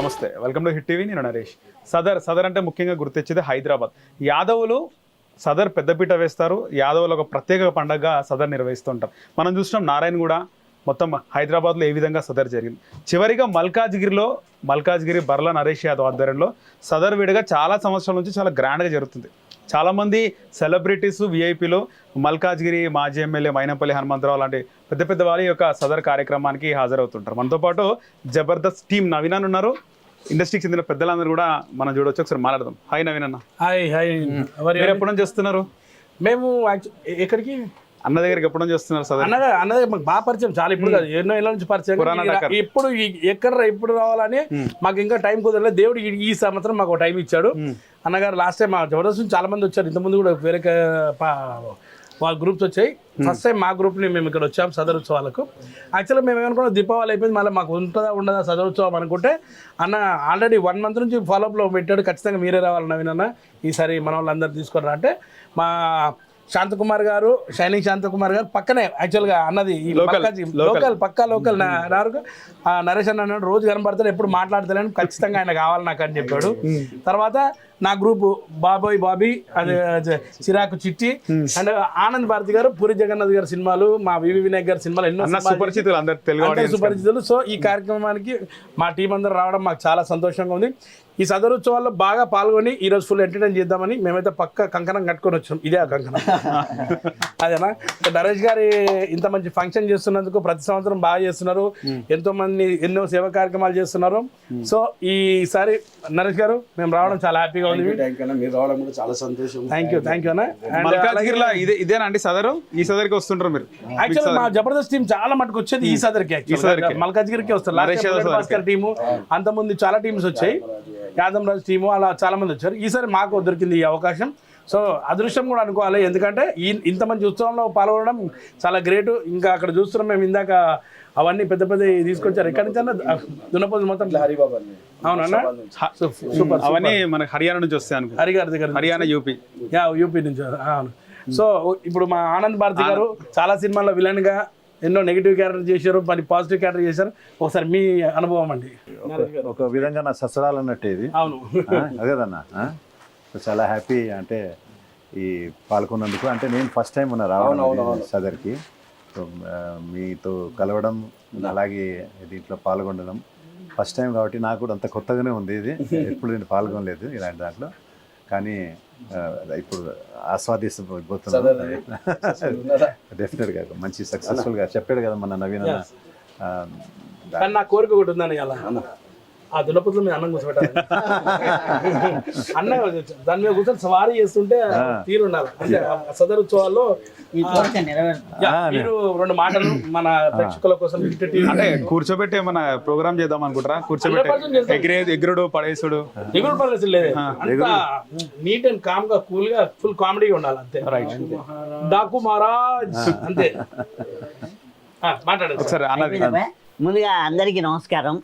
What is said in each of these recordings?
నమస్తే. Welcome to hit TV నేను నరేష్. సదర్ సదర్ అంటే ముఖ్యంగా గుర్తించేది హైదరాబాద్. యాదవులు సదర్ పెద్దపీట వేస్తారు. యాదవులు ఒక ప్రత్యేక పండగగా సదర్ నిర్వహిస్తుంటారు. మనం చూసినాం నారాయణ గూడ మొత్తం హైదరాబాద్లో ఏ విధంగా సదర్ జరిగింది. చివరిగా మల్కాజ్గిరిలో మల్కాజ్గిరి బర్ల నరేష్ యాదవ్ ఆధ్వర్యంలో సదర్ విడిగా చాలా సంవత్సరాల నుంచి చాలా గ్రాండ్గా జరుగుతుంది. చాలామంది సెలబ్రిటీస్ విఐపీలు మల్కాజ్గిరి మాజీ ఎమ్మెల్యే మైనంపల్లి హనుమంతరావు లాంటి పెద్ద పెద్ద వాళ్ళ యొక్క సదర్ కార్యక్రమానికి హాజరవుతుంటారు. మనతో పాటు జబర్దస్త్ టీం నవీనాన్ ఉన్నారు. ఇండస్ట్రీకి చెందిన పెద్దలందరూ కూడా మనం చూడొచ్చు. ఒకసారి మాట్లాడదాం. హాయ్ నవీన్ అన్న. హాయ్ హాయ్ ఎవరు మీరు ఎప్పుడు నుంచి చేస్తున్నారు మేము ఎక్కడికి? అన్న దగ్గరికి ఎప్పుడు నుంచి చేస్తున్నారు సదర్ అన్నగా అన్నదే మాకు బాగా పరిచయం. చాలా ఇప్పుడు కాదు ఎన్నో ఏళ్ళ నుంచి పరిచయం. ఇప్పుడు ఎక్కడ ఇప్పుడు రావాలని మాకు ఇంకా టైం కుదరలేదు. దేవుడు ఈ- సంవత్సరం మాకు టైం ఇచ్చాడు. అన్నగారు లాస్ట్ టైం మా జబర్దస్త్ నుంచి చాలా మంది వచ్చారు. ఇంతకుముందు కూడా వేరే వాళ్ళ గ్రూప్స్ వచ్చాయి. ఫస్ట్ టైం మా గ్రూప్ని మేము ఇక్కడ వచ్చాం సదర్ ఉత్సవాలకు. యాక్చువల్గా మేము ఏమనుకున్నాం దీపావళి అయిపోయింది మళ్ళీ మాకు ఉంటుందా ఉండదా సదర్ ఉత్సవం అనుకుంటే అన్న ఆల్రెడీ వన్ మంత్ నుంచి ఫాలోఅప్లో పెట్టాడు ఖచ్చితంగా మీరే రావాలి నవీన్ అన్న. ఈసారి మన వాళ్ళందరూ తీసుకురా అంటే మా శాంతకుమార్ గారు షైనింగ్ శాంతకుమార్ గారు పక్కనే యాక్చువల్గా అన్నది ఈ. లోకల్ పక్కా లోకల్ ఆ నరేష్ అన్న అన్నాడు రోజు కనబడతాడు ఎప్పుడు మాట్లాడతలేను ఖచ్చితంగా ఆయన కావాలి నాకు అని చెప్పాడు. తర్వాత నా గ్రూప్ బాబోయ్ బాబీ అది చిరాకు చిట్టి. అండ్ ఆనంద్ భారతి గారు పూరి జగన్నాథ్ గారి సినిమాలు మా వివి వినాయక్ గారి సినిమాలు ఎన్నో సుపరిచితులు అందరు. సుపరిచితులు. సో ఈ కార్యక్రమానికి మా టీం అందరూ రావడం మాకు చాలా సంతోషంగా ఉంది. ఈ సదరుత్సవాల్లో బాగా పాల్గొని ఈ రోజు ఫుల్ ఎంటర్టైన్ చేద్దామని మేమైతే పక్క కంకణం కట్టుకొని వచ్చాం. ఇదే ఆ కంకణం. అదేనా? నరేష్ గారి ఇంత మంచి ఫంక్షన్ చేస్తున్నందుకు ప్రతి సంవత్సరం బాగా చేస్తున్నారు. ఎంతో మంది ఎన్నో సేవా కార్యక్రమాలు చేస్తున్నారు. సో ఈసారి నరేష్ గారు మేము రావడం చాలా హ్యాపీగా ఉంది థ్యాంక్ అన్న. మీరు రావడం కూడా చాలా సంతోషం. థ్యాంక్ యూ థ్యాంక్ యూ అన్న. And మల్కాజ్గిరిలో ఇదే ఇదేనా అండి సదరు? ఈ సదరికి వస్తుంటారు మీరు. యాక్చువల్ మా జబర్దస్త్ టీం చాలా మటుకు వచ్చేది ఈ సదర్కి సదర్కి. మల్కాజ్గిరికి వస్తారు. భాస్కర్ టీము అంతమంది చాలా టీమ్స్ వచ్చాయి. యాదవ్ రాజ్ టీము అలా చాలా మంది వచ్చారు. ఈసారి మాకు దొరికింది ఈ అవకాశం. సో అదృష్టం కూడా అనుకోవాలి. ఎందుకంటే ఈ ఇంత మంచి ఉత్సవంలో పాల్గొనడం చాలా గ్రేట్. ఇంకా అక్కడ చూస్తున్నాం మేము ఇందాక అవన్నీ పెద్ద పెద్ద తీసుకొచ్చారు. ఎక్కడి నుంచి అన్న? దున్నపోతు మొత్తం. హరిబాబు అవునన్నా సూపర్ అవన్నీ మనకి హర్యానా నుంచి వస్తాయి అనుకో. హరి గారి దగ్గర హర్యానా యూపీ. యా యూపీ నుంచి. అవును. సో ఇప్పుడు మా ఆనంద్ భారతి గారు చాలా సినిమాల్లో విలన్గా ఎన్నో నెగిటివ్ క్యారెక్టర్ చేశారు మరి పాజిటివ్ క్యారెక్టర్ చేశారు. ఒకసారి మీ అనుభవం అండి. ఒక విధంగా నా ససరాలు అన్నట్టు ఇది. అవును. అదేదన్నా చాలా హ్యాపీ అంటే ఈ పాల్గొన్నందుకు. అంటే నేను ఫస్ట్ టైం ఉన్నా రావడం సదర్కి. మీతో కలవడం అలాగే దీంట్లో పాల్గొనడం ఫస్ట్ టైం కాబట్టి నాకు కూడా అంత కొత్తగానే ఉంది ఇది. ఎప్పుడు నేను పాల్గొనలేదు ఇలాంటి దాంట్లో. కానీ ఇప్పుడు ఆస్వాదిస్తపోతున్నాను డెఫినెట్గా మంచి సక్సెస్ఫుల్గా చెప్పాడు కదా మన నవీన నా కోరిక ఒకటి ఉందని అలా ఆ దులపతులు మీద అన్నం కూర్చోబెట్టాలి. అన్న దాని మీద కూర్చొని సవారీ చేస్తుంటే తీరు ఉండాలి. అంటే సదరు ఉత్సవాల్లో మీరు రెండు మాటలు మన ప్రేక్షకుల కోసం అంటే కూర్చోబెట్టి ఏమన్నా ప్రోగ్రామ్ చేద్దాం అనుకుంటారా? 100% కూర్చోబెట్టి చేద్దాం. ఎగిరే ఎగురుడు పడేసుడు. ఎగురు పర్లేదు లేదు. అంతా నీట్ అండ్ కామ్గా కూల్గా ఫుల్ కామెడీగా ఉండాలి అంతే. రైట్ డాకు మహారాజ్ అంతే. ఆ, మాట్లాడండి ఒకసారి అన్నది ముందుగా అందరికీ నమస్కారం.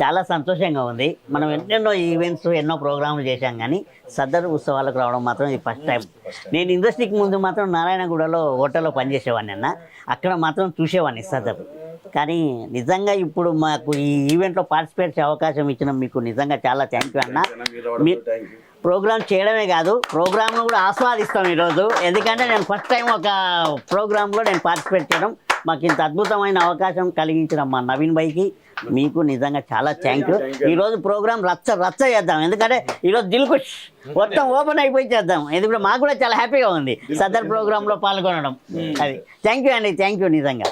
చాలా సంతోషంగా ఉంది. మనం ఎన్నెన్నో ఈవెంట్స్ ఎన్నో ప్రోగ్రాంలు చేశాం కానీ సదరు ఉత్సవాలకు రావడం మాత్రం ఇది ఫస్ట్ టైం. నేను ఇండస్ట్రీకి ముందు మాత్రం నారాయణగూడలో హోటల్లో పనిచేసేవాడిని అన్న. అక్కడ మాత్రం చూసేవాడిని సదరు కానీ నిజంగా ఇప్పుడు మాకు ఈ ఈవెంట్లో పార్టిసిపేట్ చేసే అవకాశం ఇచ్చిన మీకు నిజంగా చాలా థ్యాంక్ యూ అన్న. మీ ప్రోగ్రామ్ చేయడమే కాదు ప్రోగ్రామ్ను కూడా ఆస్వాదిస్తాం ఈరోజు. ఎందుకంటే నేను ఫస్ట్ టైం ఒక ప్రోగ్రాంలో నేను పార్టిసిపేట్ చేయడం మాకు ఇంత అద్భుతమైన అవకాశం కలిగించిన మా నవీన్ భాయ్కి. మీకు నిజంగా చాలా థ్యాంక్ యూ. ఈరోజు ప్రోగ్రామ్ రచ్చ రచ్చ చేద్దాం. ఎందుకంటే ఈరోజు దిల్కుష్ మొత్తం ఓపెన్ అయిపోయి చేద్దాం. ఎందుకంటే మాకు కూడా చాలా హ్యాపీగా ఉంది సదర్ ప్రోగ్రాంలో పాల్గొనడం. అది. థ్యాంక్ యూ అండి థ్యాంక్ యూ నిజంగా.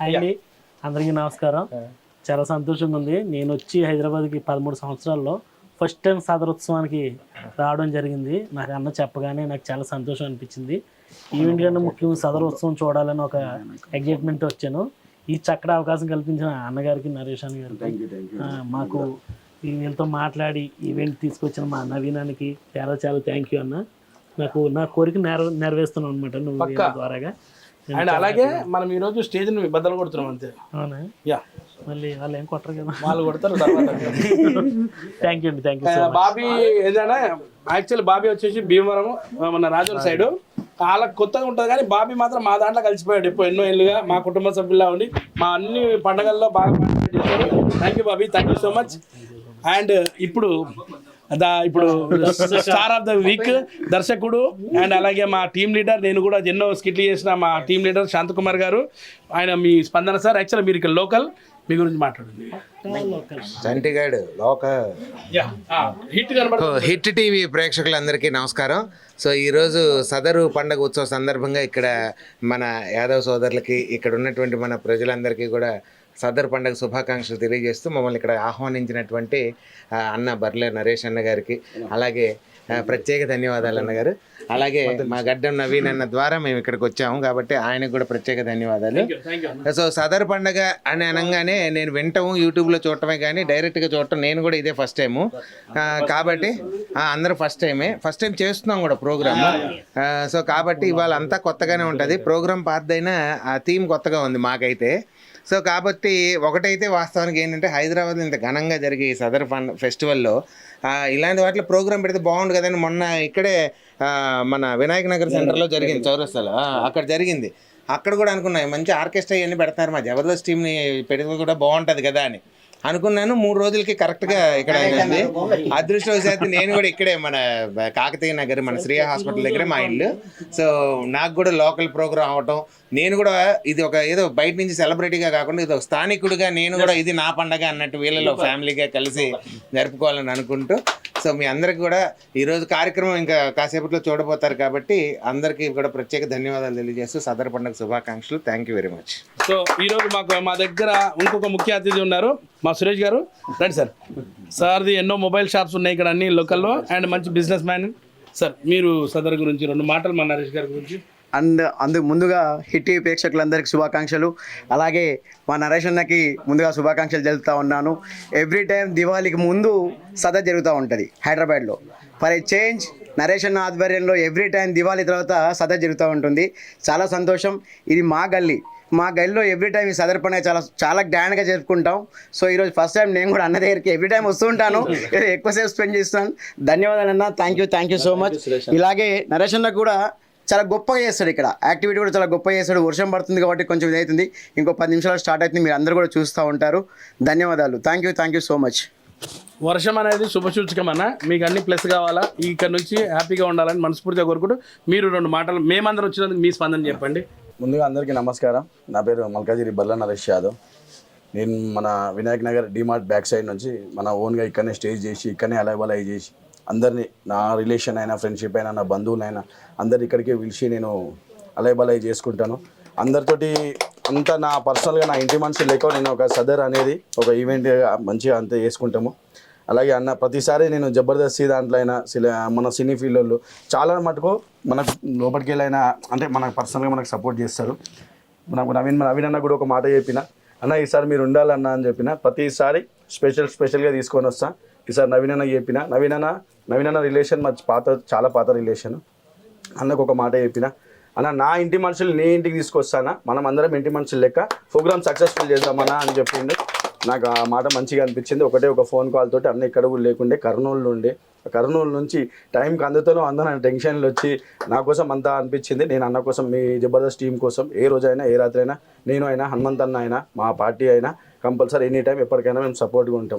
హాయ్ అండి. అందరికీ నమస్కారం. చాలా సంతోషంగా ఉంది. నేను వచ్చి హైదరాబాద్కి పదమూడు సంవత్సరాల్లో ఫస్ట్ టైం సదరోత్సవానికి రావడం జరిగింది. నాకు అన్న చెప్పగానే నాకు చాలా సంతోషం అనిపించింది. ఈవెంట్ కన్నా ముఖ్యంగా సదరోత్సవం చూడాలని ఒక ఎగ్జైట్మెంట్ వచ్చాను. ఈ చక్కటి అవకాశం కల్పించిన అన్నగారికి నరేష్ అన్న గారికి మాకు ఈ వీళ్ళతో మాట్లాడి ఈవెంట్ తీసుకొచ్చిన మా నవీనానికి చాలా చాలా థ్యాంక్ యూ అన్న. నాకు నా కోరిక నెరవే నెరవేరుస్తున్నాను అనమాట నువ్వు ద్వారాగా. అండ్ అలాగే. మనం ఈ రోజు స్టేజ్ని బద్దలు కొడుతున్నాం అంతే. అవునా? యా. మళ్ళీ వాళ్ళు ఏం కొట్టరు కదా. వాళ్ళు కొడతారు తర్వాత థ్యాంక్ యూ అండి థ్యాంక్ యూ బాబీ ఏదైనా యాక్చువల్ బాబీ వచ్చేసి భీమవరం మన రాజుల సైడ్ వాళ్ళకి కొత్తగా ఉంటుంది కానీ బాబీ మాత్రం మా దాంట్లో కలిసిపోయాడు ఇప్పుడు ఎన్నో ఏళ్ళుగా. మా కుటుంబ సభ్యుల్లా ఉండి మా అన్ని పండగల్లో బాగా thank you Bobby. Thank you so much and ఇప్పుడు దా ఇప్పుడు స్టార్ ఆఫ్ ద వీక్ దర్శకుడు అండ్ అలాగే మా టీం లీడర్ నేను కూడా ఎన్నో స్కిట్లు చేసిన మా టీం లీడర్ శాంతకుమార్ గారు. ఆయన మీ స్పందన సార్. యాక్చువల్ మీరు ఇక్కడ లోకల్ మీ గురించి మాట్లాడండి. చంటిగాడు లోక. హిట్ టీవీ ప్రేక్షకులందరికీ నమస్కారం. సో ఈరోజు సదరు పండగ ఉత్సవ సందర్భంగా ఇక్కడ మన యాదవ్ సోదరులకి ఇక్కడ ఉన్నటువంటి మన ప్రజలందరికీ కూడా సదర్ పండగ శుభాకాంక్షలు తెలియజేస్తూ మమ్మల్ని ఇక్కడ ఆహ్వానించినటువంటి అన్న బర్లే నరేష్ అన్న గారికి అలాగే ప్రత్యేక ధన్యవాదాలు అన్నగారు అలాగే మా గడ్డం నవీన్ అన్న ద్వారా మేము ఇక్కడికి వచ్చాము కాబట్టి ఆయనకు కూడా ప్రత్యేక ధన్యవాదాలు. సో సదర్ పండగ అని అనగానే నేను వింటాము యూట్యూబ్లో చూడటమే కానీ డైరెక్ట్గా చూడటం నేను కూడా ఇదే ఫస్ట్ టైము కాబట్టి అందరూ ఫస్ట్ టైమే ఫస్ట్ టైం చేస్తున్నాం కూడా ప్రోగ్రామ్ సో కాబట్టి ఇవాళ అంతా కొత్తగానే ఉంటుంది. ప్రోగ్రామ్ పాతదైనా ఆ థీమ్ కొత్తగా ఉంది మాకైతే. సో కాబట్టి ఒకటైతే వాస్తవానికి ఏంటంటే హైదరాబాద్ ఇంత ఘనంగా జరిగే ఈ సదర్ ఫన్ ఫెస్టివల్లో ఇలాంటి వాటిలో ప్రోగ్రామ్ పెడితే బాగుండు కదని మొన్న ఇక్కడే మన వినాయక నగర్ సెంటర్లో జరిగింది చౌరస్తాలో. అక్కడ జరిగింది. అక్కడ కూడా అనుకున్నాయి మంచి ఆర్కెస్ట్రా ఇవన్నీ పెడతారు మా జబర్దస్త్ టీంని పెడితే కూడా బాగుంటుంది కదా అని. అనుకున్నాను మూడు రోజులకి కరెక్ట్గా ఇక్కడ అయింది. అదృష్టవశాత్తు నేను కూడా ఇక్కడే మన కాకతీయ నగర్ మన శ్రీ హాస్పిటల్ దగ్గరే మా ఇల్లు. సో నాకు కూడా లోకల్ ప్రోగ్రామ్ అవటం నేను కూడా ఇది ఒక ఏదో బయట నుంచి సెలబ్రిటీగా కాకుండా ఇది ఒక స్థానికుడిగా నేను కూడా ఇది నా పండగ అన్నట్టు వీళ్ళలో ఫ్యామిలీగా కలిసి జరుపుకోవాలని అనుకుంటూ సో మీ అందరికి కూడా ఈరోజు కార్యక్రమం ఇంకా కాసేపట్లో చూడబోతారు కాబట్టి అందరికీ కూడా ప్రత్యేక ధన్యవాదాలు తెలియజేస్తూ సదర పండుగ శుభాకాంక్షలు. Thank you very much so ఈరోజు మాకు మా దగ్గర ఇంకొక ముఖ్య అతిథి ఉన్నారు. మా సురేష్ గారు. రండి సార్. సార్ది ఎన్నో మొబైల్ షాప్స్ ఉన్నాయి ఇక్కడ అన్ని లోకల్లో. అండ్ మంచి బిజినెస్ మ్యాన్. సార్ మీరు సదర్ గురించి రెండు మాటలు మా నరేష్ గారి గురించి. అండ్ అందుకు ముందుగా హిట్ టీవీ ప్రేక్షకులందరికీ శుభాకాంక్షలు. అలాగే మా నరేష్ అన్నకి ముందుగా శుభాకాంక్షలు తెలుపుతా ఉన్నాను. ఎవ్రీ టైం దివాళీకి ముందు సదా జరుగుతూ ఉంటుంది హైదరాబాద్లో. ఫర్ ఏ చేంజ్ నరేష్ అన్న ఆధ్వర్యంలో ఎవ్రీ టైం దివాళీ తర్వాత సదా జరుగుతూ ఉంటుంది. చాలా సంతోషం. ఇది మా గల్లీ. మా గల్లీలో ఎవ్రీ టైం ఈ సదర్ పండుగ చాలా చాలా గ్రాండ్గా జరుపుకుంటాం. సో ఈరోజు ఫస్ట్ టైం నేను కూడా అన్న దగ్గరికి ఎవ్రీ టైం వస్తూ ఉంటాను. ఎక్కువసేపు స్పెండ్ చేస్తాను ధన్యవాదాలు అన్న. Thank you thank you so much. ఇలాగే నరేష్ అన్న కూడా చాలా గొప్పగా చేస్తాడు ఇక్కడ. యాక్టివిటీ కూడా చాలా గొప్పగా చేస్తాడు. వర్షం పడుతుంది కాబట్టి కొంచెం ఇదవుతుంది ఇంకో పది నిమిషాలు స్టార్ట్ అవుతుంది. మీరు అందరూ కూడా చూస్తూ ఉంటారు. ధన్యవాదాలు. Thank you thank you so much వర్షం అనేది శుభసూచకం అన్న మీకు అన్ని ప్లస్ కావాలా? ఇక్కడ నుంచి హ్యాపీగా ఉండాలని మనస్ఫూర్తిగా కోరుకుంటూ మీరు రెండు మాటలు మేమందరం వచ్చినందుకు మీ స్పందన చెప్పండి. ముందుగా అందరికీ నమస్కారం. నా పేరు మల్కాజిరి బల్ల నరేష్ యాదవ్. నేను మన Vinayak Nagar DMart back side నుంచి మన ఓన్గా ఇక్కడనే స్టేజ్ చేసి ఇక్కడనే అలైవల్ అయి చేసి అందరినీ నా రిలేషన్ అయినా ఫ్రెండ్షిప్ అయినా నా బంధువులైనా అందరు ఇక్కడికి పిలిచి నేను అలైబలై చేసుకుంటాను. అందరితోటి అంతా నా పర్సనల్గా నా ఇంటి మనిషి లేక నేను ఒక సదర్ అనేది ఒక ఈవెంట్ మంచిగా అంతా చేసుకుంటాము. అలాగే అన్న ప్రతిసారి నేను జబర్దస్త్ దాంట్లో అయినా మన సినీ ఫీల్డ్లో చాలా మటుకు మనకు లోపలికి వెళ్ళైనా అంటే మనకు పర్సనల్గా మనకు సపోర్ట్ చేస్తారు. నాకు నవీన్ నవీన్ అన్న కూడా ఒక మాట చెప్పిన అన్న ఈసారి మీరు ఉండాలన్నా అని చెప్పిన ప్రతిసారి స్పెషల్ స్పెషల్గా తీసుకొని వస్తా. ఈసారి నవీన్ అన్న చెప్పిన నవీన్ అన్న నవీన్ అన్న రిలేషన్ మా పాత చాలా పాత రిలేషన్ అన్నకు ఒక మాట చెప్పిన. అన్న నా ఇంటి మనుషులు నీ ఇంటికి తీసుకొస్తానా? మనం అందరం ఇంటి మనుషులు లెక్క. ప్రోగ్రామ్ సక్సెస్ఫుల్ చేద్దామన్నా అని చెప్పిండు. నాకు ఆ మాట మంచిగా అనిపించింది. ఒకటే ఒక ఫోన్ కాల్ తోటి అన్న ఇక్కడ కూడా లేకుండే కర్నూలు ఉండే. కర్నూలు నుంచి టైంకి అందుతానో అందరూ టెన్షన్లు వచ్చి నా కోసం అంతా అనిపించింది. నేను అన్న కోసం మీ జబర్దస్త్ టీం కోసం ఏ రోజైనా ఏ రాత్రి అయినా నేను అయినా హనుమంత్ అన్న అయినా మా పార్టీ అయినా కంపల్సరీ ఎనీ టైం ఎప్పటికైనా మేము సపోర్ట్గా ఉంటాం.